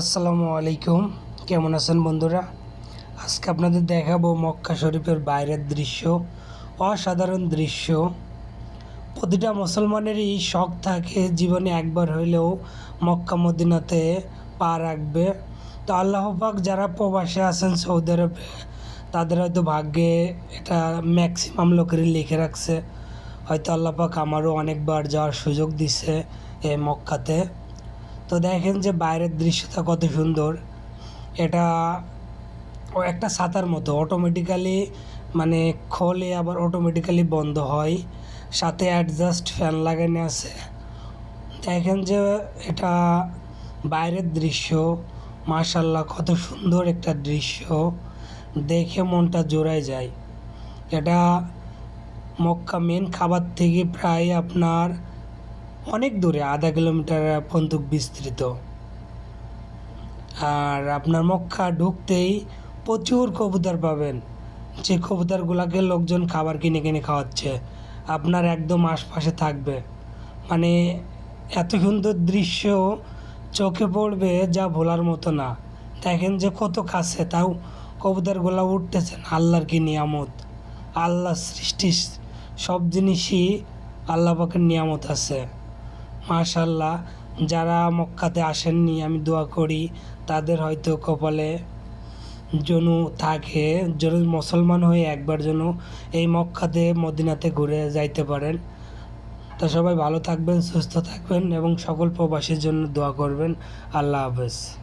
আসসালামু আলাইকুম। কেমন আছেন বন্ধুরা? আজকে আপনাদের দেখাবো মক্কা শরীফের বাইরের দৃশ্য, অসাধারণ দৃশ্য। প্রতিটা মুসলমানেরই শখ থাকে জীবনে একবার হইলেও মক্কা মদিনাতে পা রাখবে। তো আল্লাহ পাক যারা প্রবাসে আছেন সৌদি আরবে, তাদের হয়তো ভাগ্যে এটা ম্যাক্সিমাম লোকেরই লিখে রাখছে। হয়তো আল্লাহ পাক আমারও অনেকবার যাওয়ার সুযোগ দিছে এই মক্কাতে। তো দেখেন যে বাইরের দৃশ্যটা কত সুন্দর। এটা একটা ছাতার মতো। অটোমেটিক্যালি মানে খোলে আবার অটোমেটিক্যালি বন্ধ হয়। সাথে অ্যাডজাস্ট ফ্যান লাগানো আছে। দেখেন যে এটা বাইরের দৃশ্য। মাশাল্লাহ কত সুন্দর একটা দৃশ্য। দেখে মনটা জোড়ায় যায়। এটা মক্কা মেন খাবার থেকে প্রায় আপনার অনেক দূরে, আধা কিলোমিটার পর্যন্ত বিস্তৃত। আর আপনার মক্কা ঢুকতেই প্রচুর কবুতর পাবেন। যে কবুতরগুলোকে লোকজন খাবার কিনে কিনে খাওয়াচ্ছে, আপনার একদম আশপাশে থাকবে। মানে এত সুন্দর দৃশ্য চোখে পড়বে যা ভোলার মতো না। দেখেন যে কত কাছে, তাও কবুতরগুলো উঠতেছেন আল্লাহর কি নিয়ামত? আল্লাহ সৃষ্টি, সব জিনিসই আল্লাহ পাকের নিয়ামত আছে। মাশাল্লাহ, যারা মক্কাতে আসেননি, আমি দোয়া করি, তাদের হয়তো কপালে জনু থাকে, যেন মুসলমান হয়ে একবার যেন এই মক্কাতে, মদিনাতে ঘুরে যাইতে পারেন। তা সবাই ভালো থাকবেন, সুস্থ থাকবেন এবং সকল প্রবাসীর জন্য দোয়া করবেন। আল্লাহ হাফেজ।